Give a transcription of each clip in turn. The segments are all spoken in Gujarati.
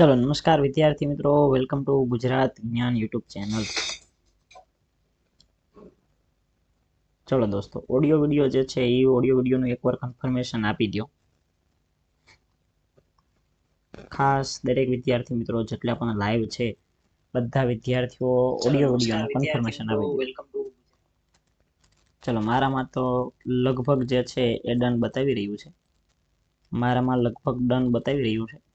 ચલો નમસ્કાર વિદ્યાર્થી મિત્રો. વેલકમ ટુ ગુજરાત જ્ઞાન યુટ્યુબ ચેનલ. ચલો દોસ્તો ઓડિયો વિડિયો જે છે એ ઓડિયો વિડિયોનું એકવાર કન્ફર્મેશન આપી દો ખાસ દરેક વિદ્યાર્થી મિત્રો જેટલા પણ લાઈવ છે બધા વિદ્યાર્થીઓ ઓડિયો વિડિયોનું કન્ફર્મેશન આપી દો ચલો મારામાં તો લગભગ જે છે એ ડન બતાવી રહ્યું છે. મારામાં લગભગ ડન બતાવી રહ્યું છે.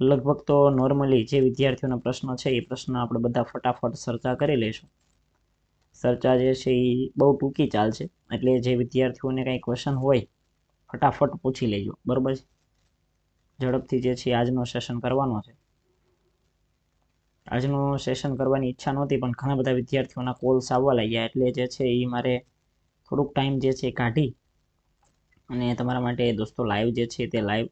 લગભગ તો નોર્મલી જે વિદ્યાર્થીઓના પ્રશ્નો છે, એ પ્રશ્ન આપણે બધા ફટાફટ ચર્ચા કરી લઈશું. ચર્ચા જે છે, એ બહુ ટૂંકી ચાલશે. એટલે જે વિદ્યાર્થીઓને કંઈ ક્વેશ્ચન હોય, ફટાફટ પૂછી લેજો. બરાબર છે? ઝડપથી જે છે, આજનો સેશન કરવાનો છે. આજનું સેશન કરવાની ઈચ્છા નહોતી, પણ ઘણા બધા વિદ્યાર્થીઓના કોલ્સ આવવા લાગ્યા. એટલે જે છે, એ મારે થોડુંક ટાઈમ જે છે કાઢી અને તમારા માટે દોસ્તો લાઈવ જે છે, તે લાઈવ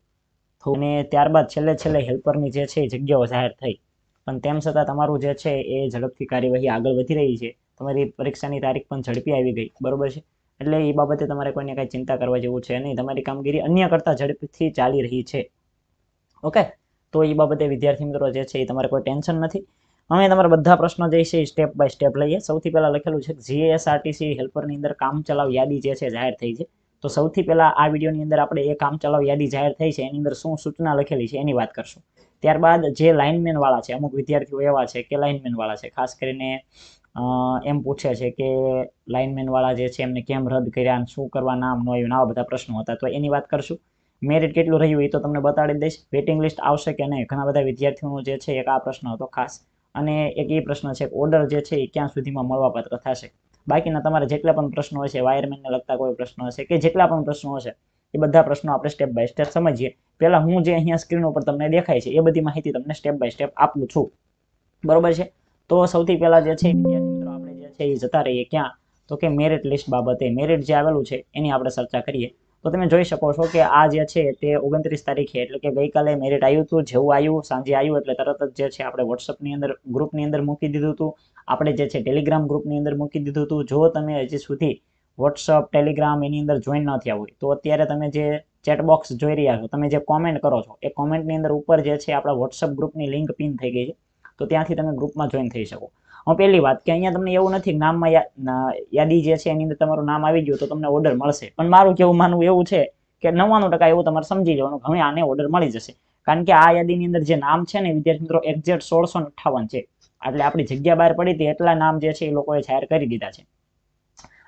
અને ત્યારબાદ છેલ્લે છેલ્લે હેલ્પરની જે છે એ જગ્યાઓ જાહેર થઈ. પણ તેમ છતાં તમારું જે છે એ ઝડપથી કાર્યવાહી આગળ વધી રહી છે. તમારી પરીક્ષાની તારીખ પણ ઝડપી આવી ગઈ. બરોબર છે? એટલે એ બાબતે તમારે કોઈને કાંઈ ચિંતા કરવા જેવું છે નહીં. તમારી કામગીરી અન્ય કરતાં ઝડપથી ચાલી રહી છે. ઓકે? તો એ બાબતે વિદ્યાર્થી મિત્રો જે છે એ તમારે કોઈ ટેન્શન નથી. અમે તમારા બધા પ્રશ્નો જે છે એ સ્ટેપ બાય સ્ટેપ લઈએ. સૌથી પહેલાં લખેલું છે, જીએસઆરટીસી હેલ્પરની અંદર કામ ચલાવ યાદી જે છે જાહેર થઈ છે. તો સૌથી પહેલાં આ વિડીયોની અંદર આપણે એ કામ ચલાવ યાદી જાહેર થઈ છે, એની અંદર શું સૂચના લખેલી છે એની વાત કરશું. ત્યારબાદ જે લાઇનમેન વાળા છે, અમુક વિદ્યાર્થીઓ એવા છે કે લાઇનમેનવાળા છે, ખાસ કરીને એમ પૂછે છે કે લાઇનમેનવાળા જે છે એમને કેમ રદ કર્યા અને શું કરવા નામ ન આવ્યું આવા બધા પ્રશ્નો હતા. તો એની વાત કરશું. મેરિટ કેટલું રહ્યું એ તો તમને બતાડી દઈશ. વેટિંગ લિસ્ટ આવશે કે નહીં? ઘણા બધા વિદ્યાર્થીઓનો જે છે એક આ પ્રશ્ન હતો ખાસ. અને એક એ પ્રશ્ન છે ઓર્ડર જે છે એ ક્યાં સુધીમાં મળવાપાત્ર થશે? બાકીના તમારે જેટલા પણ પ્રશ્નો હશે વાયરમેનને લગતા કોઈ પ્રશ્નો હશે કે જેટલા પણ પ્રશ્નો હશે, એ બધા પ્રશ્નો આપણે સ્ટેપ બાય સ્ટેપ સમજીએ. પહેલાં હું જે અહીંયા સ્ક્રીન ઉપર તમને દેખાય છે, એ બધી માહિતી તમને સ્ટેપ બાય સ્ટેપ આપું છું. બરોબર છે? તો સૌથી પહેલા જે છે, વિદ્યાર્થી મિત્રો, આપણે જે છે, એ જતા રહીએ ક્યાં? તો કે મેરિટ લિસ્ટ બાબતે. મેરિટ જે આવેલું છે, એની આપણે ચર્ચા કરીએ. તો તમે જોઈ શકો છો કે આ જે છે તે ઓગણત્રીસ તારીખે, એટલે કે ગઈકાલે મેરિટ આવ્યું હતું, જેવું આવ્યું સાંજે આવ્યું એટલે તરત જ જે છે આપણે વોટ્સઅપની અંદર ગ્રુપની અંદર મૂકી દીધું હતું. આપણે જે છે ટેલિગ્રામ ગ્રુપની અંદર મૂકી દીધું હતું. જો તમે હજી સુધી વોટ્સઅપ ટેલિગ્રામ એની અંદર જોઈન ન થયા હોય, તો અત્યારે તમે જે ચેટ બોક્સ જોઈ રહ્યા છો, તમે જે કોમેન્ટ કરો છો, એ કોમેન્ટની અંદર ઉપર જે છે આપણા વોટ્સઅપ ગ્રુપની લિંક પિન થઈ ગઈ છે. તો ત્યાંથી તમે ગ્રુપમાં જોઈન થઈ શકો. હું પહેલી વાત કે અહીંયા તમને એવું નથી, નામમાં યાદી જે છે એની અંદર તમારું નામ આવી ગયું તો તમને ઓર્ડર મળશે. પણ મારું કેવું માનવું એવું છે કે નવ્વાણું ટકા એવું તમારે સમજી લેવાનું હવે આને ઓર્ડર મળી જશે. કારણ કે આ યાદીની અંદર જે નામ છે ને વિદ્યાર્થી મિત્રો એક્ઝેક્ટ સોળસો અઠ્ઠાવન છે. એટલે આપણી જગ્યા બહાર પડી હતી, એટલા નામ જે છે એ લોકોએ જાહેર કરી દીધા છે.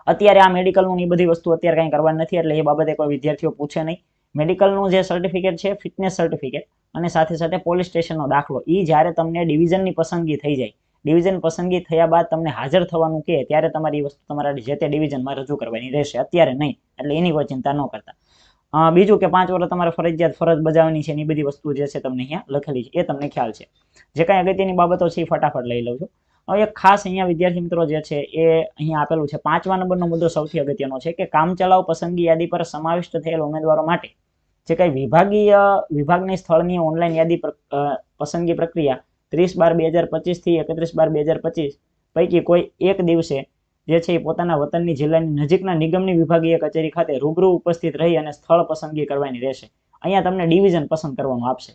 અત્યારે આ મેડિકલનું એ બધી વસ્તુ અત્યારે કંઈ કરવાની નથી, એટલે એ બાબતે કોઈ વિદ્યાર્થીઓ પૂછે નહીં. મેડિકલનું જે સર્ટિફિકેટ છે ફિટનેસ સર્ટિફિકેટ અને સાથે સાથે પોલીસ સ્ટેશનનો દાખલો એ જ્યારે તમને ડિવિઝનની પસંદગી થઈ જાય ડિવિઝન પસંદગી થયા બાદ તમને હાજર થવાનું કહે ત્યારે તમારી વસ્તુ તમારા જે તે ડિવિઝનમાં રજૂ કરવાની રહેશે. અત્યારે નહીં, એટલે એની કોઈ ચિંતા ન કરતા. બીજું કે પાંચ વર્ષ તમારે ફરજિયાત ફરજ બજાવવાની છે એની બધી વસ્તુ જે છે તમને અહીંયા લખેલી છે, એ તમને ખ્યાલ છે. જે કાંઈ અગત્યની બાબતો છે એ ફટાફટ લઈ લઉં છું. હવે એક ખાસ અહીંયા વિદ્યાર્થી મિત્રો જે છે એ અહીંયા આપેલું છે, પાંચમા નંબરનો મુદ્દો સૌથી અગત્યનો છે કે કામચલાઉ પસંદગી યાદી પર સમાવિષ્ટ થયેલ ઉમેદવારો માટે જે કંઈ વિભાગીય વિભાગની સ્થળની ઓનલાઈન યાદી પસંદગી પ્રક્રિયા ત્રીસ બાર બે હજાર પચીસથી એકત્રીસ બાર બે હજાર પચીસ પૈકી કોઈ એક દિવસે જે છે એ પોતાના વતનની જિલ્લાની નજીકના નિગમની વિભાગીય કચેરી ખાતે રૂબરૂ ઉપસ્થિત રહી અને સ્થળ પસંદગી કરવાની રહેશે. અહીંયા તમને ડિવિઝન પસંદ કરવાનું આપશે.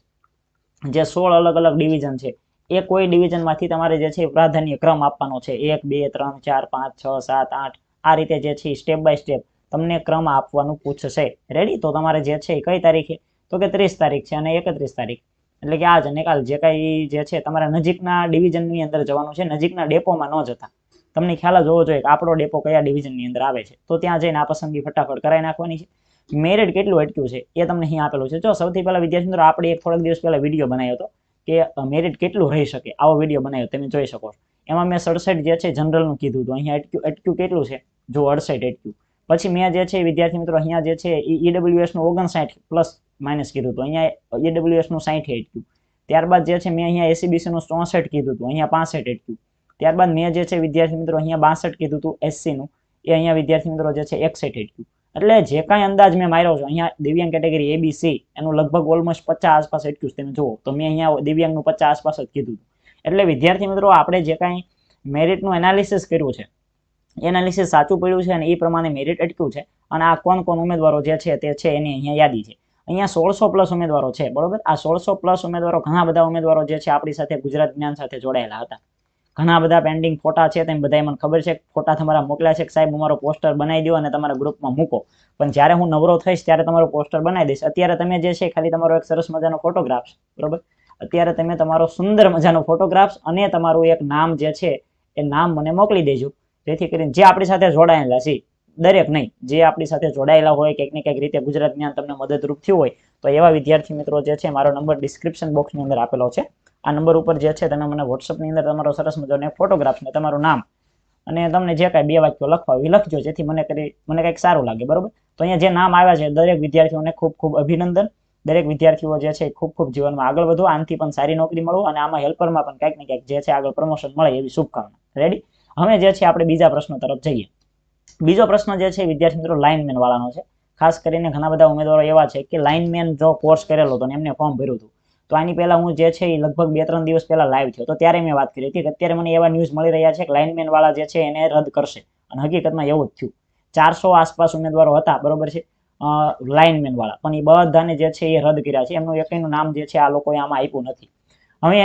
જે સોળ અલગ અલગ ડિવિઝન છે, એ કોઈ ડિવિઝનમાંથી તમારે જે છે પ્રાધાન્ય ક્રમ આપવાનો છે. એક, બે, ત્રણ, ચાર, પાંચ, છ, સાત, આઠ, આ રીતે જે છે સ્ટેપ બાય સ્ટેપ તમને ક્રમ આપવાનું પૂછશે. રેડી તો તમારે જે છે કઈ તારીખે? તો કે ત્રીસ તારીખ છે અને એકત્રીસ તારીખ. એટલે કે આજ અને કાલ જે કાંઈ જે છે તમારા નજીકના ડિવિઝનની અંદર જવાનું છે, નજીકના ડેપોમાં ન જતા. તમને ખ્યાલ જ હોવો જોઈએ કે આપણો ડેપો કયા ડિવિઝનની અંદર આવે છે. તો ત્યાં જઈને આ પસંદગી ફટાફટ કરાવી નાખવાની છે. મેરિટ કેટલું અટક્યું છે એ તમને અહીં આપેલું છે. જો સૌથી પહેલા વિદ્યાર્થી મિત્રો આપણે એક થોડાક દિવસ પહેલાં વીડિયો બનાવ્યો હતો કે મેરિટ કેટલું રહી શકે. આવો વીડિયો બનાવ્યો, તમે જોઈ શકો એમાં મેં સડસઠ જે છે, જનરલનું કીધું હતું. અહીંયા અટક્યું અટક્યું કેટલું છે? જો અડસઠ અટક્યું. પછી મેં જે છે વિદ્યાર્થી મિત્રો અહીંયા જે છે ઈડબ્લ્યુએસનું ઓગણસાઠ પ્લસ માઇનસ કીધું હતું. અહીંયા ઈડબ્લ્યુએસનું સાઠ અટક્યું ત્યારબાદ જે છે મેં અહીંયા એસીબીસીનું ચોસઠ કીધું હતું. અહીંયા પાસઠ અટક્યું ત્યારબાદ મેં જે છે વિદ્યાર્થી મિત્રો અહીંયા બાસઠ કીધું હતું એસસીનું એ અહીંયા વિદ્યાર્થી મિત્રો જે છે એકસઠ અટક્યું એટલે જે કાંઈ અંદાજ મેં માર્યો છું, અહીંયા દિવ્યાંગ કેટેગરી એબીસી એનું લગભગ ઓલમોસ્ટ પચાસ આસપાસ એટક્યું તમે જુઓ. તો મેં અહીંયા દિવ્યાંગનું પચાસ આસપાસ જ કીધું એટલે વિદ્યાર્થી મિત્રો, આપણે જે કાંઈ મેરિટનું એનાલિસિસ કર્યું છે એનાલિસિસ સાચું પડ્યું છે અને એ પ્રમાણે મેરિટ અટક્યું છે. અને આ કોણ કોણ ઉમેદવારો જે છે તે છે એની અહીંયા યાદી છે. અહીંયા સોળસો પ્લસ ઉમેદવારો છે, બરોબર? આ સોળસો પ્લસ ઉમેદવારો ઘણા બધા ઉમેદવારો જે છે આપણી સાથે ગુજરાત જ્ઞાન સાથે જોડાયેલા હતા. ઘણા બધા પેન્ડિંગ ફોટા છે, તેમ બધાય મને ખબર છે. ફોટા તમારા મોકલ્યા છે કે સાહેબ અમારો પોસ્ટર બનાવી દો અને તમારા ગ્રુપમાં મૂકો. પણ જ્યારે હું નવરો થઈશ, ત્યારે તમારો પોસ્ટર બનાવી દઈશ. અત્યારે તમે જે છે ખાલી તમારો એક સરસ મજાનો ફોટોગ્રાફ્સ બરોબર? અત્યારે તમે તમારો સુંદર મજાનો ફોટોગ્રાફ્સ અને તમારું એક નામ જે છે, એ નામ મને મોકલી દેજો. જેથી કરીને જે આપણી સાથે જોડાયેલા છે, દરેક નહીં, જે આપણી સાથે જોડાયેલા હોય, કંઈક ને કંઈક રીતે ગુજરાત જ્ઞાન તમને મદદરૂપ થયું હોય, તો એવા વિદ્યાર્થી મિત્રો જે છે, મારો નંબર ડિસ્ક્રિપ્શન બોક્સની અંદર આપેલો છે. આ નંબર ઉપર જે છે, તમે મને વોટ્સઅપની અંદર તમારો સરસ મજાનો ફોટોગ્રાફ્સ ને તમારું નામ અને તમને જે કાંઈ બે વાક્યો લખવા હોય લખજો, જેથી મને કરી, મને કંઈક સારું લાગે, બરોબર? તો અહીંયા જે નામ આવ્યા છે, દરેક વિદ્યાર્થીઓને ખૂબ ખૂબ અભિનંદન. દરેક વિદ્યાર્થીઓ જે છે ખૂબ ખૂબ જીવનમાં આગળ વધો, આનાથી પણ સારી નોકરી મળો અને આમાં હેલ્પરમાં પણ કંઈક ને કંઈક જે છે, આગળ પ્રમોશન મળે એવી શુભકામના. રેડી હવે જે છે આપણે બીજા પ્રશ્નો તરફ જઈએ. બીજો પ્રશ્ન જે છે વિદ્યાર્થી મિત્રો લાઇનમેન વાળાનો છે. ખાસ કરીને ઘણા બધા ઉમેદવારો એવા છે કે લાઇનમેન જો કોર્સ કરેલો હતો ને એમને ફોર્મ ભર્યું હતું. તો આની પહેલા હું જે છે એ લગભગ બે ત્રણ દિવસ પહેલા લાઈવ થયો. તો ત્યારે મેં વાત કરી હતી કે અત્યારે મને એવા ન્યૂઝ મળી રહ્યા છે કે લાઇનમેન વાળા જે છે એને રદ કરશે. અને હકીકતમાં એવું જ થયું. ચારસો આસપાસ ઉમેદવારો હતા, બરોબર છે? લાઇનમેન વાળા. પણ એ બધાને જે છે એ રદ કર્યા છે. એમનું એકનું નામ જે છે આ લોકોએ આમાં આપ્યું નથી. હવે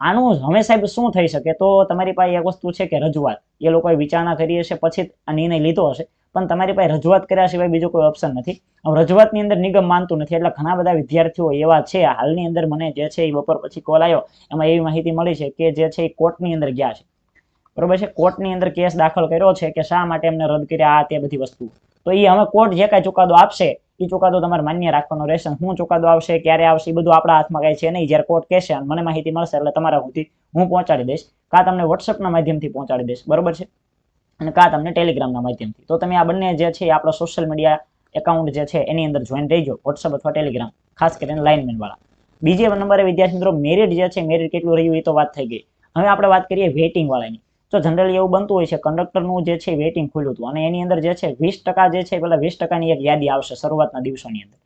આનું હવે સાહેબ શું થઈ શકે? તો તમારી પાસે એક વસ્તુ છે કે રજૂઆત. એ લોકોએ વિચારણા કરી હશે, પછી આ નિર્ણય લીધો હશે. પણ તમારી પાસે રજૂઆત કર્યા સિવાય બીજો કોઈ ઓપ્શન નથી. રજૂઆતની અંદર નિગમ માનતું નથી. એટલે ઘણા બધા વિદ્યાર્થીઓ એવા છે. હાલની અંદર મને જે છે એ બપોર પછી કોલ આવ્યો. એમાં એવી માહિતી મળી છે કે જે છે એ કોર્ટની અંદર ગયા છે. બરોબર છે? કોર્ટની અંદર કેસ દાખલ કર્યો છે કે શા માટે એમને રદ કર્યા? આ તે બધી વસ્તુ તો એ હવે કોર્ટ જે કાંઈ ચુકાદો આપશે એ ચુકાદો તમારે માન્ય રાખવાનો રહેશે. શું ચુકાદો આવશે, ક્યારે આવશે એ બધું આપણા હાથમાં કાંઈ છે નહીં. જ્યારે કોર્ટ કહેશે મને માહિતી મળશે, એટલે તમારા સુધી હું પહોંચાડી દઈશ. કાં તમને વોટ્સઅપના માધ્યમથી પહોંચાડી દઈશ. બરોબર છે? અને કાં તમને ટેલિગ્રામના માધ્યમથી. તો તમે આ બંને જે છે આપણો સોશિયલ મીડિયા એકાઉન્ટ જે છે, એની અંદર જોઈન રહીજો વોટ્સઅપ અથવા ટેલિગ્રામ ખાસ કરીને લાઇનમેનવાળા બીજે નંબરે વિદ્યાર્થી મિત્રો મેરિટ જે છે મેરિટ કેટલું રહ્યું એ તો વાત થઈ ગઈ. હવે આપણે વાત કરીએ વેઇટિંગ વાળાની. તો જનરલી એવું બનતું હોય છે કંડક્ટરનું જે છે વેઇટિંગ ખુલ્યું હતું. અને એની અંદર જે છે, વીસ ટકા જે છે પેલા વીસ ટકાની એક યાદી આવશે શરૂઆતના દિવસોની અંદર.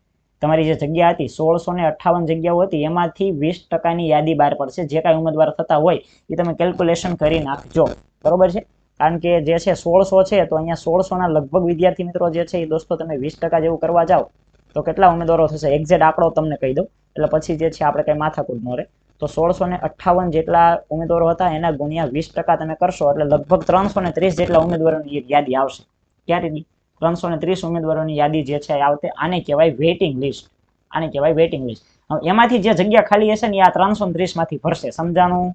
તમારી જે જગ્યા હતી, સોળસો ને અઠ્ઠાવન જગ્યાઓ હતી, એમાંથી વીસ ટકાની યાદી બહાર પડશે. જે કાંઈ ઉમેદવાર થતા હોય, એ તમે કેલ્ક્યુલેશન કરી નાખજો. બરોબર છે? કારણ કે જે છે સોળસો છે, તો અહીંયા સોળસોના લગભગ વિદ્યાર્થી મિત્રો જે છે એ દોસ્તો તમે વીસ ટકા જેવું કરવા જાઓ, તો કેટલા ઉમેદવારો થશે? એક્ઝેક્ટ આંકડો તમને કહી દઉં. એટલે પછી જે છે, આપણે કંઈ માથાકૂટ ન રહે. તો સોળસો ને અઠ્ઠાવન જેટલા ઉમેદવારો હતા, એના ગુણ્યા વીસ ટકા તમે કરશો, એટલે લગભગ ત્રણસો ને ત્રીસ જેટલા ઉમેદવારોની એક યાદી આવશે. ક્યારેની ત્રણસો ને ત્રીસ ઉમેદવારોની યાદી જે છે આવતે, આને કહેવાય વેઇટિંગ લિસ્ટ આને કહેવાય વેઇટિંગ લિસ્ટ એમાંથી જે જગ્યા ખાલી હશે ને આ ત્રણસો ને ત્રીસમાંથી ભરશે. સમજાણું?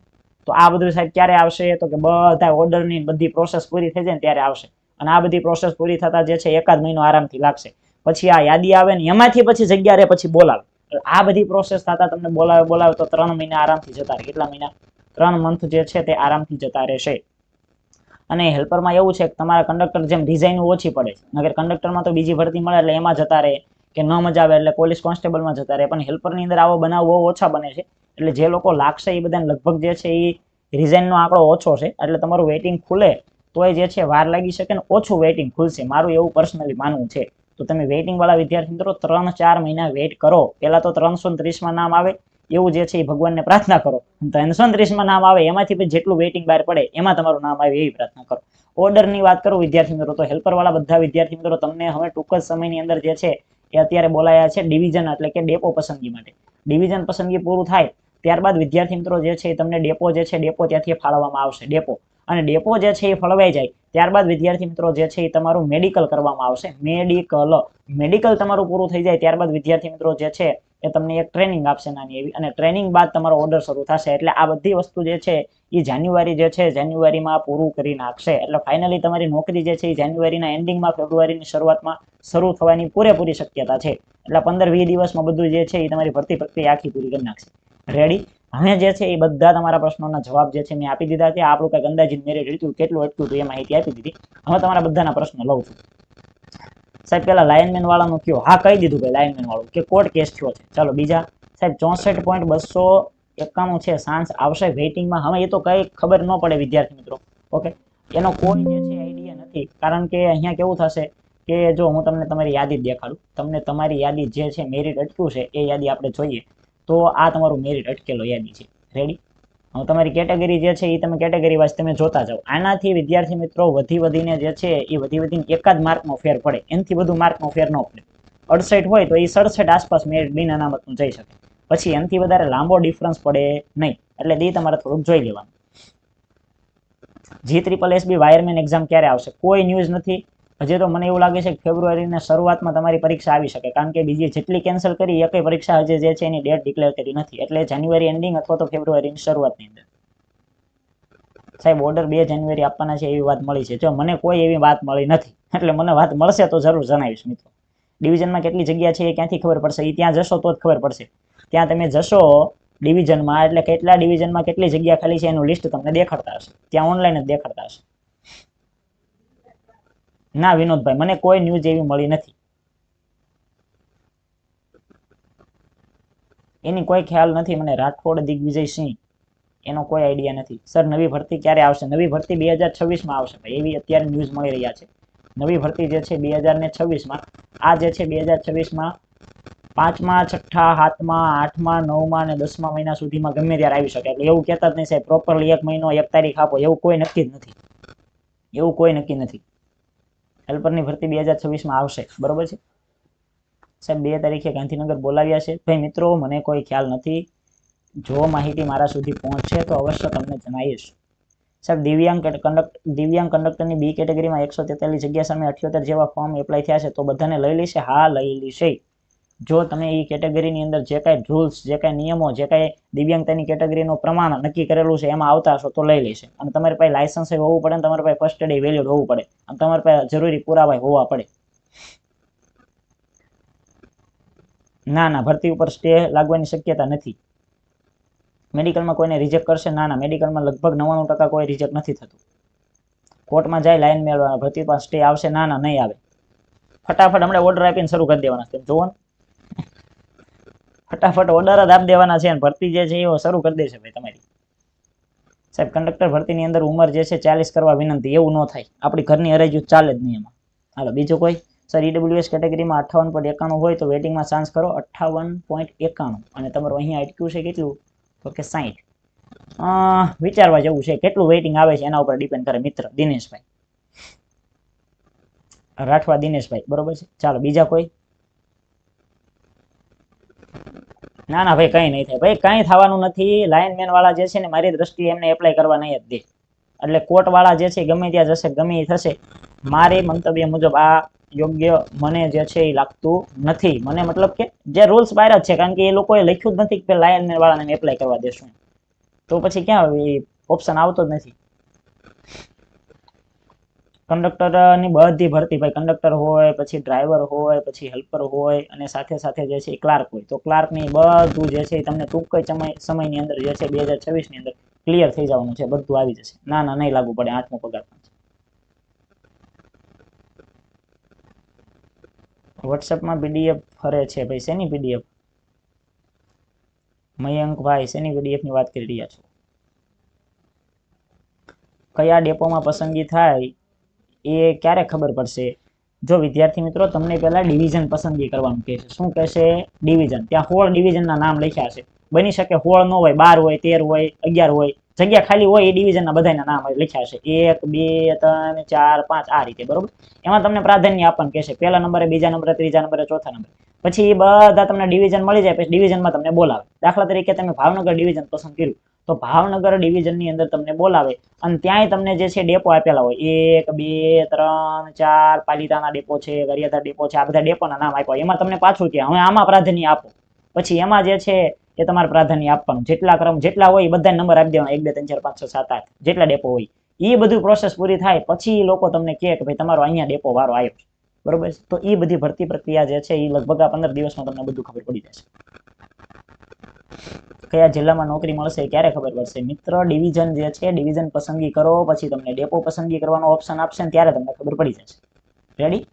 તો આ બધું સાહેબ ક્યારે આવશે? તો કે બધા ઓર્ડરની બધી પ્રોસેસ પૂરી થઈ જાય ને ત્યારે આવશે. અને આ બધી પ્રોસેસ પૂરી થતા જે છે એકાદ મહિનો આરામથી લાગશે. પછી આ યાદી આવે ને, એમાંથી પછી જગ્યા રે પછી બોલાવે. આ બધી પ્રોસેસ થતા તમને બોલાવે બોલાવે તો ત્રણ મહિના આરામથી જતા રહે. કેટલા મહિના, ત્રણ મંથ જે છે તે આરામથી જતા રહેશે. અને હેલ્પરમાં એવું છે કે તમારા કંડક્ટર જેમ ડિઝાઇન ઓછી પડે છે. નગર કંડક્ટરમાં તો બીજી ભરતી મળે એટલે એમાં જતા રહે કે ન મજા આવે એટલે પોલીસ કોન્સ્ટેબલમાં જતા રહે. પણ હેલ્પરની અંદર આવો બનાવ બહુ ઓછા બને છે. એટલે જે લોકો લાગશે એ બધાને લગભગ જે છે એ રિઝાઇનનો આંકડો ઓછો છે. એટલે તમારું વેઇટિંગ ખુલે તોય જે છે વાર લાગી શકે ને ઓછું વેઇટિંગ ખુલશે. મારું એવું પર્સનલી માનવું છે. તો તમે વેઇટિંગ વાળા વિદ્યાર્થી મિત્રો ત્રણ ચાર મહિના વેઇટ કરો. પહેલાં તો ત્રણસો ત્રીસમાં નામ આવે, એવું જે છે એ ભગવાનને પ્રાર્થના કરો. ત્રણસો ત્રીસમાં નામ આવે, એમાંથી જેટલું વેઇટિંગ બહાર પડે, એમાં તમારું નામ આવે એવી પ્રાર્થના કરો. ઓર્ડરની વાત કરું, વિદ્યાર્થી મિત્રો, તો હેલ્પર વાળા બધા વિદ્યાર્થી મિત્રો, તમને હવે ટૂંક જ સમયની અંદર જે છે એ અત્યારે બોલાયા છે ડિવિઝન એટલે કે ડેપો પસંદગી માટે. ડિવિઝન પસંદગી પૂરું થાય, ત્યારબાદ વિદ્યાર્થી મિત્રો જે છે એ તમને ડેપો જે છે ડેપો ત્યાંથી ફાળવવામાં આવશે, ડેપો. અને ડેપો જે છે એ ફળવાઈ જાય ત્યારબાદ વિદ્યાર્થી મિત્રો જે છે એ તમારું મેડિકલ કરવામાં આવશે. મેડિકલ મેડિકલ તમારું પૂરું થઈ જાય ત્યારબાદ વિદ્યાર્થી મિત્રો જે છે એ તમને એક ટ્રેનિંગ આપશે નાની એવી. અને ટ્રેનિંગ બાદ તમારો ઓર્ડર શરૂ થશે. એટલે આ બધી વસ્તુ જે છે એ જાન્યુઆરી જે છે જાન્યુઆરીમાં પૂરું કરી નાખશે. એટલે ફાઇનલી તમારી નોકરી જે છે એ જાન્યુઆરીના એન્ડિંગમાં ફેબ્રુઆરીની શરૂઆતમાં શરૂ થવાની પૂરેપૂરી શક્યતા છે. એટલે પંદર વીસ દિવસમાં બધું જે છે એ તમારી ભરતી પ્રક્રિયા આખી પૂરી કરી નાખશે. રેડી હવે જે છે એ બધા તમારા પ્રશ્નોના જવાબ જે છે મેં આપી દીધા છે. આપણું કંઈક અંદાજિત મેરિટ રીતું કેટલું અટક્યું હતું એ માહિતી આપી દીધી. હવે તમારા બધાના પ્રશ્નો લઉં છું. સાહેબ, પેલા લાયનમેન વાળાનું કયો? હા, કહી દીધું ભાઈ લાયનમેન વાળું, કે કોર્ટ કેસ થયો છે. ચાલો, બીજા. સાહેબ, ચોસઠ પોઈન્ટ બસો એકાણું છે, સાંસ આવશે વેઇટિંગમાં હવે એ તો કંઈ ખબર ન પડે, વિદ્યાર્થી મિત્રો. ઓકે? એનો કોઈ જે છે આઈડિયા નથી. કારણ કે અહીંયા કેવું થશે કે જો હું તમને તમારી યાદી દેખાડું, તમને તમારી યાદી જે છે મેરિટ અટક્યું છે, એ યાદી આપણે જોઈએ. તો આ તમારું મેરિટ અટકેલો યાદી છે. રેડી હવે તમારી કેટેગરી જે છે એ તમે કેટેગરી વાઇઝ તમે જોતા જાઓ. આનાથી વિદ્યાર્થી મિત્રો વધી વધીને જે છે એ વધી વધીને એકાદ માર્કનો ફેર પડે. એનાથી વધુ માર્કનો ફેર ન પડે. અડસઠ હોય તો એ સડસઠ આસપાસ મેરિટ બિન અનામતનું જઈ શકે. પછી એનાથી વધારે લાંબો ડિફરન્સ પડે નહીં. એટલે એ તમારે થોડુંક જોઈ લેવાનું. G triple SB wireman exam ક્યારે આવશે? કોઈ ન્યૂઝ નથી. હજી તો મને એવું લાગે છે કે ફેબ્રુઆરીના શરૂઆતમાં તમારી પરીક્ષા આવી શકે. કારણ કે બીજી જેટલી કેન્સલ કરી એકે પરીક્ષા હજી જે છે એની ડેટ ડિક્લેર કરી નથી. એટલે જાન્યુઆરી એન્ડિંગ અથવા તો ફેબ્રુઆરીની શરૂઆતની અંદર. સાહેબ ઓર્ડર બે જાન્યુઆરી આપવાના છે એવી વાત મળી છે. જો મને કોઈ એવી વાત મળી નથી, એટલે મને વાત મળશે તો જરૂર જણાવીશ મિત્રો. ડિવિઝનમાં કેટલી જગ્યા છે એ ક્યાંથી ખબર પડશે? એ ત્યાં જશો તો જ ખબર પડશે. ત્યાં તમે જશો ડિવિઝનમાં એટલે કેટલા ડિવિઝનમાં કેટલી જગ્યા ખાલી છે એનું લિસ્ટ તમને દેખાડતા હશે. ત્યાં ઓનલાઈન જ દેખાડતા હશે. ના, વિનોદભાઈ, મને કોઈ ન્યૂઝ એવી મળી નથી. એની કોઈ ખ્યાલ નથી, મને રાઠોડ દિગ્વિજય એનો કોઈ આઈડિયા નથી. સર નવી ભરતી ક્યારે આવશે? નવી ભરતી બે હજાર છવ્વીસમાં આવશે ભાઈ, એવી અત્યારે ન્યૂઝ મળી રહ્યા છે. નવી ભરતી જે છે બે હજાર ને છવ્વીસમાં આ જે છે બે હજાર છવ્વીસમાં પાંચમા, છઠ્ઠા, સાતમા, આઠમા, નવમા અને દસમા મહિના સુધીમાં ગમે ત્યારે આવી શકે. એટલે એવું કહેતા જ નહીં સાહેબ પ્રોપરલી એક મહિનો, એક તારીખ આપો, એવું કોઈ નક્કી જ નથી. એવું કોઈ નક્કી નથી. હેલ્પરની ભરતી બે હજાર છવ્વીસમાં આવશે. બરોબર છે? સાહેબ, બે તારીખે ગાંધીનગર બોલાવ્યા છે. ભાઈ મિત્રો, મને કોઈ ખ્યાલ નથી. જો માહિતી મારા સુધી પહોંચશે તો અવશ્ય તમને જણાવીશ. સાહેબ, દિવ્યાંગ કંડક્ટ દિવ્યાંગ કંડક્ટરની બી કેટેગરીમાં એકસો તેતાલીસ જગ્યા સામે અઠ્યોતેર જેવા ફોર્મ એપ્લાય થયા છે, તો બધાને લઈ લેશે? હા, લઈ લેશે. જો તમે એ કેટેગરીની અંદર જે કાંઈ રૂલ્સ જે કાંઈ નિયમો, જે કાંઈ દિવ્યાંગતાની કેટેગરીનું પ્રમાણ નક્કી કરેલું છે, એમાં આવતા હશો તો લઈ લેશે. અને તમારી પાસે લાયસન્સ હોવું પડે અને તમારી પાસે ફર્સ્ટ એડ વેલ્યુડ હોવું પડે. અને તમારી પાસે જરૂરી પુરાવા હોવા પડે. ના ના, ભરતી ઉપર સ્ટે લાગવાની શક્યતા નથી. મેડિકલમાં કોઈને રિજેક્ટ કરશે? ના ના, મેડિકલમાં લગભગ નવ્વાણું ટકા કોઈ રિજેક્ટ નથી થતું. કોર્ટમાં જાય લાઈન મેળવવાના ભરતી પર સ્ટે આવશે? ના ના, નહીં આવે. ફટાફટ હમણાં ઓર્ડર આપીને શરૂ કરી દેવાના છે. જોવો ફટાફટ ઓર્ડર જ આપી દેવાના છે અને ભરતી જે છે એ શરૂ કરી દેશે ભાઈ તમારી. સાહેબ કંડક્ટર ભરતીની અંદર ઉંમર જે છે ચાલીસ કરવા વિનંતી, એવું ન થાય. આપણી ઘરની અરેજ ચાલે જ નહીં એમાં. હાલો, બીજું કોઈ? સર ઈડબ્લ્યુએસ કેટેગરીમાં અઠાવન પોઈન્ટ એકાણું હોય તો વેટિંગમાં ચાન્સ કરો અઠાવન પોઈન્ટ એકાણું. અને તમારું અહીંયા અટક્યું છે કેટલું? તો કે સાહીઠ વિચારવા જેવું છે કેટલું વેઇટિંગ આવે છે એના ઉપર ડિપેન્ડ કરે મિત્ર, દિનેશભાઈ. રાઠવા દિનેશભાઈ, બરોબર છે? ચાલો, બીજા કોઈ? ના ના, ભાઈ, કઈ નહીં થાય. ભાઈ, કઈ થવાનું નથી. લાઇનમેન વાળા જે છે ને, મારી દ્રષ્ટિએ એમને એપ્લાય કરવા નહીં જ દે. એટલે કોર્ટ વાળા જે છે, ગમે ત્યાં જશે, ગમે એ થશે, મારી મંતવ્ય મુજબ આ યોગ્ય મને જે છે એ લાગતું નથી. મને મતલબ કે જે રૂલ્સ બહાર જ છે, કારણ કે એ લોકોએ લખ્યું જ નથી કે લાયનમેન વાળાને એપ્લાય કરવા દેશું. તો પછી ક્યાં ઓપ્શન આવતો જ નથી. કંડક્ટરની બધી ભરતી ભાઈ, કંડક્ટર હોય, પછી ડ્રાઈવર હોય, પછી હેલ્પર હોય અને સાથે સાથે જે છે ક્લાર્ક હોય. તો ક્લાર્કની બધું જે છે તમને ટૂંક સમય, સમયની અંદર જે છે બે હજાર અંદર ક્લિયર થઈ જવાનું છે, બધું આવી જશે. ના ના, નહીં લાગુ પડે આઠમો પગાર વોટ્સએપમાં પીડીએફ ફરે છે ભાઈ, શેની પીડીએફ? મયંકભાઈ શેની પીડીએફની વાત કરી રહ્યા છો? કયા ડેપોમાં પસંદગી થાય? એ ક્યારે ખબર પડશે? જો વિદ્યાર્થી મિત્રો, તમને પહેલા ડિવિઝન પસંદગી કરવાનું કહેશે શું કહેશે? ડિવિઝન ત્યાં હોળ ડિવિઝનના નામ લખ્યા છે. બની શકે હોળ ન હોય, બાર હોય, તેર હોય, અગિયાર હોય. જગ્યા ખાલી હોય એ ડિવિઝનના બધાના નામ લખ્યા છે. એક, બે, ત્રણ, ચાર, પાંચ, આ રીતે, બરોબર? એમાં તમને પ્રાધાન્ય આપવાનું કહેશે પહેલા નંબરે, બીજા નંબરે, ત્રીજા નંબરે, ચોથા નંબરે. પછી એ બધા તમને ડિવિઝન મળી જાય, પછી ડિવિઝનમાં તમને બોલાવે. દાખલા તરીકે તમે ભાવનગર ડિવિઝન પસંદ કર્યું. તો ભાવનગર ડિવિઝનની અંદર તમને બોલાવે અને ત્યાંય તમને જે છે ડેપો આપેલા હોય. એક, બે, ત્રણ, ચાર પાલિતાના ડેપો છે ગરિયાધર ડેપો છે, આ બધા ડેપોના નામ આપ્યા એમાં તમને પાછું કે હવે આમાં પ્રાધાન્ય આપો. પછી એમાં જે છે એ તમારે પ્રાધાન્ય આપવાનું. જેટલા ક્રમ જેટલા હોય એ બધા નંબર આપી દેવાના. એક, બે, ત્રણ, ચાર, પાંચ, છ, સાત, આઠ જેટલા ડેપો હોય. એ બધું પ્રોસેસ પૂરી થાય પછી લોકો તમને કહે કે ભાઈ, તમારો અહીંયા ડેપો વારો આવ્યો બરોબર છે? તો એ બધી ભરતી પ્રક્રિયા જે છે એ લગભગ આ પંદર દિવસમાં તમને બધું ખબર પડી જશે કયા જિલ્લામાં નોકરી મળશે ક્યારે ખબર પડશે? મિત્ર ડિવિઝન જે છે ડિવિઝન પસંદગી કરો, પછી તમને ડેપો પસંદગી કરવાનો ઓપ્શન આપશે ત્યારે તમને ખબર પડી જશે. રેડી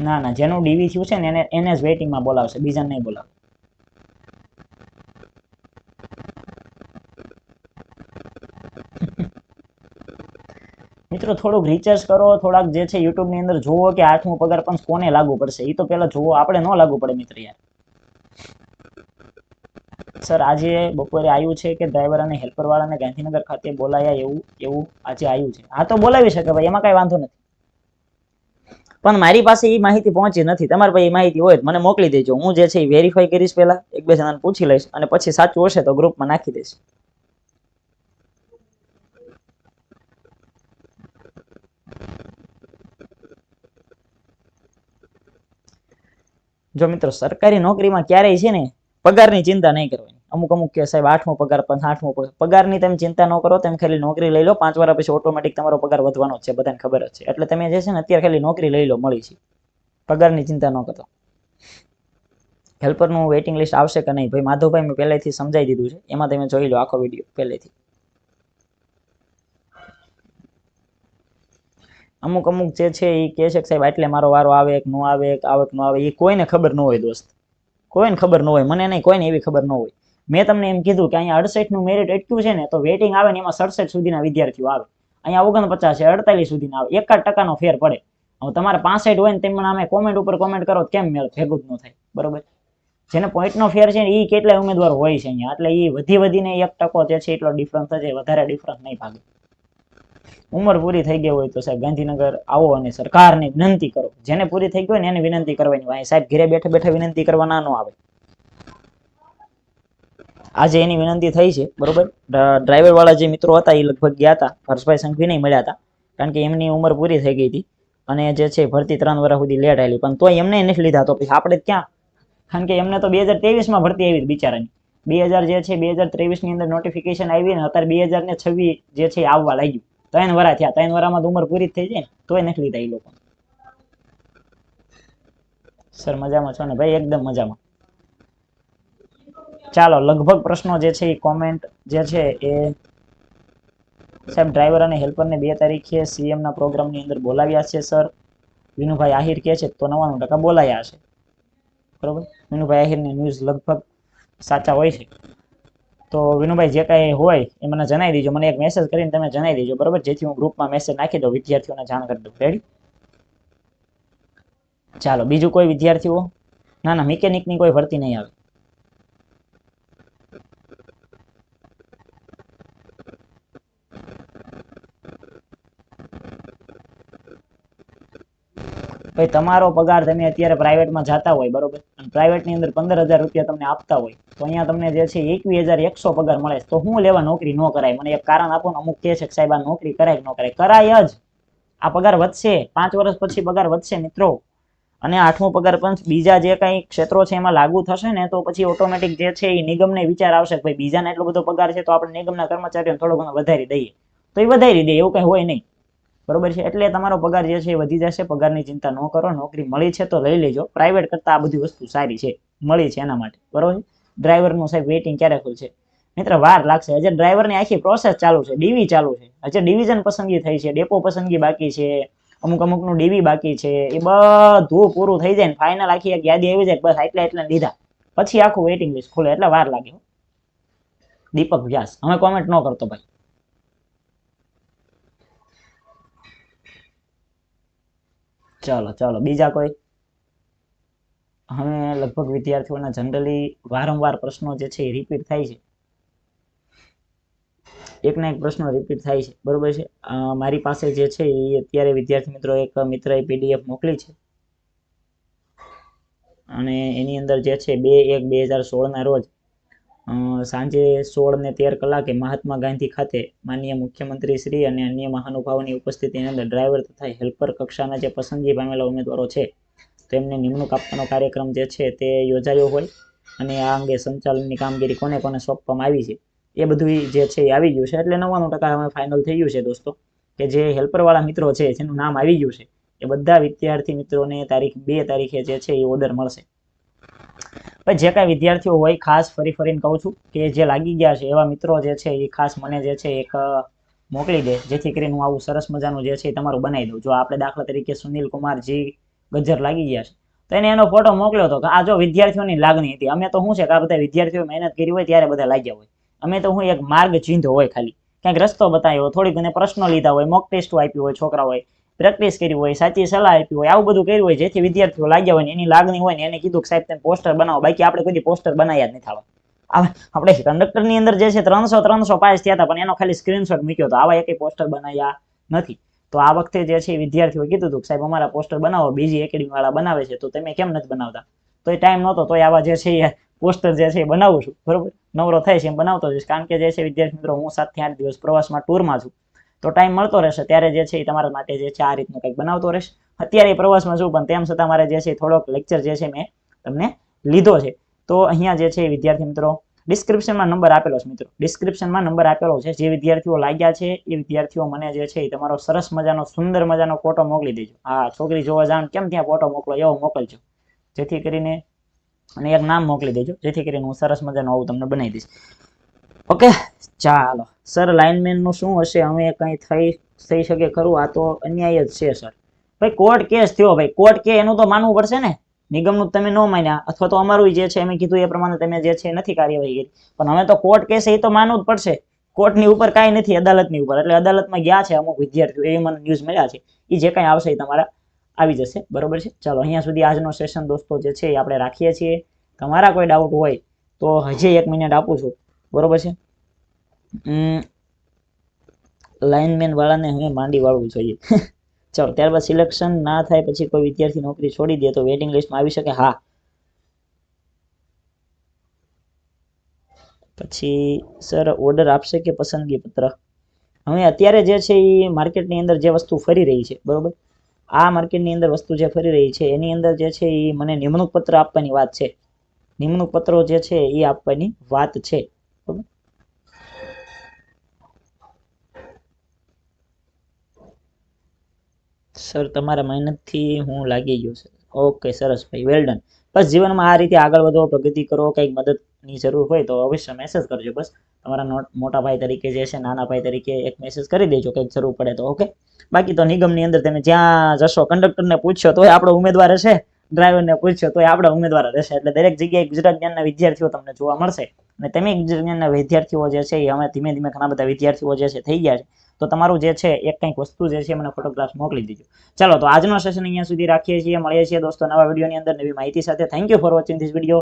ના ના, જેનું ડીવી થયું છે ને એને એને જ વેઇટિંગમાં બોલાવશે, બીજાને નહીં બોલાવે મિત્રો, થોડુંક રિસર્ચ કરો, થોડાક જે છે યુટ્યુબની અંદર જુઓ કે આઠમું પગાર પણ કોને લાગુ પડશે? એ તો પહેલાં જુઓ, આપણે ન લાગુ પડે મિત્ર યાર. સર આજે બપોરે આવ્યું છે કે ડ્રાઈવર અને હેલ્પરવાળાને ગાંધીનગર ખાતે બોલાયા એવું એવું આજે આવ્યું છે. હા, તો બોલાવી શકે ભાઈ, એમાં કાંઈ વાંધો નથી. પણ મારી પાસે એ માહિતી પહોંચી નથી. તમારી પાસે એ માહિતી હોય મને મોકલી દેજો. હું જે છે એ વેરીફાઈ કરીશ પહેલાં એક બે જણાને પૂછી લઈશ અને પછી સાચું હશે તો ગ્રુપમાં નાખી દઈશ. જો મિત્રો, સરકારી નોકરીમાં ક્યારેય છે ને પગારની ચિંતા નહીં કરવાની. અમુક અમુક કે સાહેબ આઠમો પગાર, પણ આઠમો પગાર. પગારની તમે ચિંતા ન કરો, તમે ખાલી નોકરી લઈ લો. પાંચ વાર પછી ઓટોમેટિક તમારો પગાર વધવાનો છે, બધાને ખબર જ છે. એટલે તમે જે છે ને અત્યારે ખાલી નોકરી લઈ લો, મળી છે. પગારની ચિંતા ન કરતો હેલ્પરનું વેઇટિંગ લિસ્ટ આવશે કે નહીં? ભાઈ, માધવભાઈ મેં પહેલેથી સમજાવી દીધું છે. એમાં તમે જોઈ લો આખો વીડિયો પહેલેથી. અમુક અમુક જે છે એ કહે છે કે સાહેબ એટલે મારો વારો આવે કે ન આવે કે આવે ન આવે. એ કોઈને ખબર ન હોય દોસ્ત. કોઈને ખબર ન હોય. મને નહીં, કોઈને એવી ખબર ન હોય. મેં તમને એમ કીધું કે અહીંયા અડસઠનું મેરિટ અટક્યું છે ને, તો વેટિંગ આવે ને એમાં સડસઠ સુધીના વિદ્યાર્થીઓ આવે. અહીંયા ઓગણપચાસ છે, અડતાલીસ સુધીના આવે. એકાદ ટકાનો ફેર પડે. હવે તમારે પાસઠ હોય ને તેમ અમે કોમેન્ટ ઉપર કોમેન્ટ કરો કેમ મેળ ભેગું જ ન થાય. બરોબર? જેને પોઈન્ટનો ફેર છે ને એ કેટલાય ઉમેદવાર હોય છે અહીંયા. એટલે એ વધી વધીને એક ટકો જે છે એટલો ડિફરન્સ છે વધારે ડિફરન્સ નહીં ભાગે. ઉંમર પૂરી થઈ ગઈ હોય તો સાહેબ ગાંધીનગર આવો અને સરકારને વિનંતી કરો. જેને પૂરી થઈ ગઈ હોય ને એને વિનંતી કરવાની. હોય સાહેબ ઘરે બેઠા બેઠા વિનંતી કરવા ના આવે. આજે એની વિનંતી થઈ છે, બરોબર? ડ્રાઈવર વાળા જે મિત્રો હતા એ લગભગ ગયા હતા. હર્ષભાઈ સંઘવી નહીં મળ્યા હતા. કારણ કે એમની ઉંમર પૂરી થઈ ગઈ હતી અને જે છે ભરતી ત્રણ વર્ષ સુધી લેટ આવેલી પણ તોય એમને નથી લીધા. તો પછી આપણે ક્યાં? કારણ કે એમને તો બે હજાર ત્રેવીસમાં ભરતી આવી બિચારાની. બે હજાર જે છે, બે હજાર ત્રેવીસની અંદર નોટિફિકેશન આવી ને અત્યારે બે હજાર ને છવ્વીસ જે છે આવવા લાગ્યું. ત્રણ વરા થયા. ત્રણ વરામાં તો ઉંમર પૂરી થઈ જાય ને. તોય નથી લીધા એ લોકો. સર, મજામાં છો ને? ભાઈ, એકદમ મજામાં. ચાલો, લગભગ પ્રશ્નો જે છે એ કોમેન્ટ જે છે એ સાહેબ ડ્રાઈવર અને હેલ્પરને બે તારીખે સીએમના પ્રોગ્રામની અંદર બોલાવ્યા છે, સર. વિનુભાઈ આહિર કહે છે, તો નવ્વાણું ટકા બોલાયા છે. બરોબર? વિનુભાઈ આહિરની ન્યૂઝ લગભગ સાચા હોય છે. તો વિનુભાઈ જે કાંઈ હોય એ મને જણાવી દેજો. મને એક મેસેજ કરીને તમે જણાવી દેજો, બરાબર? જેથી હું ગ્રુપમાં મેસેજ નાખી દઉં વિદ્યાર્થીઓને જાણ કરી દઉં. રેડી ચાલો, બીજું કોઈ વિદ્યાર્થીઓ? ના ના મિકેનિકની કોઈ ભરતી નહીં આવે. ભાઈ, તમારો પગાર તમે અત્યારે પ્રાઇવેટમાં જતા હોય, બરોબર? પ્રાઇવેટની અંદર પંદર હજાર રૂપિયા તમને આપતા હોય. તો અહીંયા તમને જે છે એકવીસ હજાર એકસો પગાર મળે તો હું લેવા નોકરી ન કરાય? મને એક કારણ આપો ને, અમુક કે છે કે સાહેબ, આ નોકરી કરાય ન કરાય? કરાય જ. આ પગાર વધશે. પાંચ વર્ષ પછી પગાર વધશે મિત્રો. અને આઠમો પગાર પંચ, બીજા જે કંઈ ક્ષેત્રો છે એમાં લાગુ થશે ને, તો પછી ઓટોમેટિક જે છે એ નિગમને વિચાર આવશે કે ભાઈ બીજાને એટલો બધો પગાર છે તો આપણે નિગમના કર્મચારીઓને થોડો ઘણો વધારી દઈએ. તો એ વધારી દે એવું કંઈ હોય નહીં. બરોબર છે? એટલે તમારો પગાર જે છે એ વધી જશે. પગારની ચિંતા ન કરો. નોકરી મળી છે તો લઈ લેજો. પ્રાઇવેટ કરતાં આ બધી વસ્તુ સારી છે. મળી છે એના માટે. બરોબર ડ્રાઈવરનું સાહેબ વેઇટિંગ ક્યારે ખુલશે? મિત્ર, વાર લાગશે. હજી ડ્રાઈવરની આખી પ્રોસેસ ચાલુ છે ડીવી ચાલુ છે. હજી ડિવિઝન પસંદગી થઈ છે ડેપો પસંદગી બાકી છે, અમુક અમુકનું ડીવી બાકી છે. એ બધું પૂરું થઈ જાય ને ફાઇનલ આખી એક યાદી આવી જાય બસ એટલે એટલે લીધા. પછી આખું વેઇટિંગ લિસ્ટ ખુલે, એટલે વાર લાગે દીપક વ્યાસ, અમે કોમેન્ટ ન કરતો ભાઈ. ચાલો ચાલો, બીજા કોઈ? હવે લગભગ વિદ્યાર્થીઓના જનરલી વારંવાર પ્રશ્નો જે છે એ રિપીટ થાય છે. એકના એક પ્રશ્નો રિપીટ થાય છે. બરોબર છે? મારી પાસે જે છે એ અત્યારે વિદ્યાર્થી મિત્રો એક મિત્રએ પીડીએફ મોકલી છે. અને એની અંદર જે છે બે એક બે હજાર સોળના રોજ સાંજે સોળ ને તેર કલાકે મહાત્મા ગાંધી ખાતે માનનીય મુખ્યમંત્રી શ્રી અને અન્ય મહાનુભાવોની ઉપસ્થિતિની અંદર ડ્રાઈવર તથા હેલ્પર કક્ષાના જે પસંદગી પામેલા ઉમેદવારો છે તેમને નિમણૂક આપવાનો કાર્યક્રમ જે છે તે યોજાયો હોય અને આ અંગે સંચાલનની કામગીરી કોને કોને સોંપવામાં આવી છે, એ બધું જે છે એ આવી ગયું છે. એટલે નવ્વાણું ટકા હવે ફાઇનલ થઈ ગયું છે દોસ્તો. કે જે હેલ્પરવાળા મિત્રો છે, જેનું નામ આવી ગયું છે, એ બધા વિદ્યાર્થી મિત્રોને તારીખ બે તારીખે જે છે એ ઓર્ડર મળશે. પછી જે કાંઈ વિદ્યાર્થીઓ હોય, ખાસ ફરી ફરીને કહું છું કે જે લાગી ગયા છે, એવા મિત્રો જે છે એ ખાસ મને જે છે એક મોકલી દે. જેથી કરીને હું આવું સરસ મજાનું જે છે એ તમારું બનાવી દઉં. જો આપણે દાખલા તરીકે સુનિલ કુમારજી ગજ્જર લાગી ગયા છે. તો એને એનો ફોટો મોકલ્યો હતો કે આ જો વિદ્યાર્થીઓની લાગણી હતી. અમે તો શું છે કે આ બધા વિદ્યાર્થીઓ મહેનત કરી હોય ત્યારે બધા લાગ્યા હોય. અમે તો હું એક માર્ગ ચીંધો હોય ખાલી. ક્યાંક રસ્તો બતાવ્યો થોડીક ઘણી પ્રશ્નો લીધા હોય મોક ટેસ્ટ આપ્યું હોય છોકરાઓએ પ્રેક્ટિસ કરી હોય, સાચી સલાહ આપી હોય, આવું બધું કર્યું હોય, જેથી વિદ્યાર્થીઓ લાગ્યા હોય ને એની લાગણી હોય ને એને કીધું કે સાહેબ, તમે પોસ્ટર બનાવો. બાકી આપણે કોઈ પોસ્ટર બનાવ્યા જ નથી થવા આપણે કંડક્ટરની અંદર જે છે ત્રણસો ત્રણસો પાસ થયા હતા, પણ એનો ખાલી સ્ક્રીનશોટ મૂક્યો હતો આવા એક પોસ્ટર બનાવ્યા નથી. તો આ વખતે જે છે વિદ્યાર્થીઓએ કીધું હતું સાહેબ, અમારા પોસ્ટર બનાવો, બીજી એકેડમી વાળા બનાવે છે, તો તમે કેમ નથી બનાવતા? તો એ ટાઈમ નહોતો તો આવા જે છે એ પોસ્ટર જે છે એ બનાવું છું, બરોબર? નવરો થાય છે એમ બનાવતો જઈશ, કારણ કે જે છે વિદ્યાર્થી મિત્રો, હું સાતથી આઠ દિવસ પ્રવાસમાં ટૂરમાં છું. તો ટાઈમ મળતો રહેશે, ત્યારે જે છે એ તમારા માટે જે છે આ રીતનું કંઈક બનાવતો રહેશે. અત્યારે પ્રવાસમાં છું, પણ તેમ છતાં મારે જે છે થોડોક લેક્ચર જે છે મેં તમને લીધો છે. તો અહીંયા જે છે વિદ્યાર્થી મિત્રો ડિસ્ક્રિપ્શનમાં નંબર આપેલો છે મિત્રો. ડિસ્ક્રિપ્શનમાં નંબર આપેલો છે. જે વિદ્યાર્થીઓ લાગ્યા છે, એ વિદ્યાર્થીઓ મને જે છે એ તમારો સરસ મજાનો, સુંદર મજાનો ફોટો મોકલી દેજો. હા, છોકરી જોવા જાણ કેમ ત્યાં ફોટો મોકલો? એવો મોકલજો. જેથી કરીને અને એક નામ મોકલી દેજો. જેથી કરીને હું સરસ મજાનો આવું તમને બનાવી દઈશ. ઓકે ચાલો. સર લાઇનમેનનું શું હશે? અમે કંઈ થઈ થઈ શકે ખરું? આ તો અન્યાય જ છે સર ભાઈ કોર્ટ કેસ થયો ભાઈ. કોર્ટ કે એનું તો માનવું પડશે ને? નિગમનું તમે ન માન્યા, અથવા તો અમારું જે છે અમે કીધું એ પ્રમાણે તમે જે છે નથી કાર્યવાહી કરી. પણ હવે તો કોર્ટ કેસ એ તો માનવું જ પડશે. કોર્ટની ઉપર કાંઈ નથી, અદાલતની ઉપર. એટલે અદાલતમાં ગયા છે અમુક વિદ્યાર્થીઓ એ મને ન્યૂઝ મળ્યા છે. એ જે કાંઈ આવશે એ તમારા આવી જશે. બરોબર છે? ચાલો, અહીંયા સુધી આજનો સેશન દોસ્તો જે છે એ આપણે રાખીએ છીએ. તમારા કોઈ ડાઉટ હોય તો હજી એક મિનિટ આપું છું. બરોબર છે? લાઇનમેન વાળાને હવે માંડી વાળવું જોઈએ. ચાલો, ત્યારબાદ સિલેક્શન ના થાય પછી કોઈ વિદ્યાર્થી નોકરી છોડી દે તો વેટિંગ લિસ્ટમાં આવી શકે, હા. પછી સર ઓર્ડર આપશે કે પસંદગી પત્ર હવે અત્યારે જે છે એ માર્કેટની અંદર જે વસ્તુ ફરી રહી છે, બરોબર? આ માર્કેટની અંદર વસ્તુ જે ફરી રહી છે, એની અંદર જે છે એ મને નિમણૂક પત્ર આપવાની વાત છે. નિમણૂક પત્રો જે છે એ આપવાની વાત છે. સર તમારા મહેનતથી હું લાગી ગયો છે. ઓકે સરસ ભાઈ વેલ ડન બસ જીવનમાં આ રીતે આગળ વધો, પ્રગતિ કરો, કંઈક મદદની જરૂર હોય તો અવશ્ય મેસેજ કરજો. બસ તમારા મોટા ભાઈ તરીકે જે છે, નાના ભાઈ તરીકે એક મેસેજ કરી દેજો, કંઈક જરૂર પડે તો ઓકે બાકી તો નિગમની અંદર તમે જ્યાં જશો કંડક્ટરને પૂછશો તોય આપણો ઉમેદવાર હશે. ડ્રાઈવરને પૂછશો તોય આપણા ઉમેદવાર રહેશે એટલે દરેક જગ્યાએ ગુજરાત જ્ઞાનના વિદ્યાર્થીઓ તમને જોવા મળશે. અને તમે ગુજરાત જ્ઞાનના વિદ્યાર્થીઓ જે છે, એ હવે ધીમે ધીમે ઘણા બધા વિદ્યાર્થીઓ જે છે, થઈ ગયા છે. તો તમારું જે છે, એક કંઈક વસ્તુ જે છે, મને ફોટોગ્રાફ મોકલી દેજો. ચાલો, તો આજનો સેશન અહીંયા સુધી રાખીએ છીએ. મળીએ છીએ દોસ્તો નવા વિડીયોની અંદર. નવી માહિતી સાથે. Thank you for watching this video